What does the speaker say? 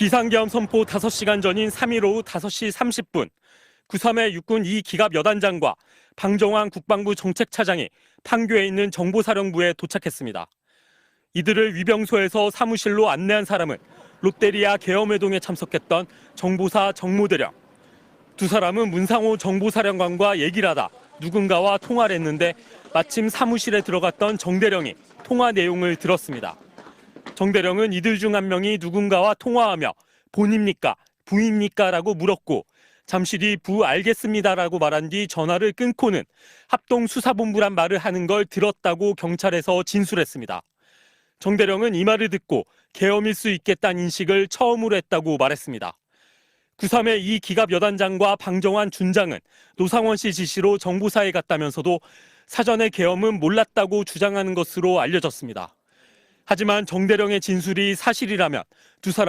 비상계엄 선포 5시간 전인 3일 오후 5시 30분 구3의 육군 2기갑 여단장과 방정환 국방부 정책차장이 판교에 있는 정보사령부에 도착했습니다. 이들을 위병소에서 사무실로 안내한 사람은 롯데리아 계엄회동에 참석했던 정보사 정모대령. 두 사람은 문상호 정보사령관과 얘기를 하다 누군가와 통화를 했는데 마침 사무실에 들어갔던 정대령이 통화 내용을 들었습니다. 정대령은 이들 중 한 명이 누군가와 통화하며 본입니까? 부입니까? 라고 물었고 잠시 뒤 부 알겠습니다라고 말한 뒤 전화를 끊고는 합동수사본부란 말을 하는 걸 들었다고 경찰에서 진술했습니다. 정대령은 이 말을 듣고 계엄일 수 있겠다는 인식을 처음으로 했다고 말했습니다. 9.3의 이 기갑 여단장과 방정환 준장은 노상원 씨 지시로 정보사에 갔다면서도 사전에 계엄은 몰랐다고 주장하는 것으로 알려졌습니다. 하지만 정대령의 진술이 사실이라면 두 사람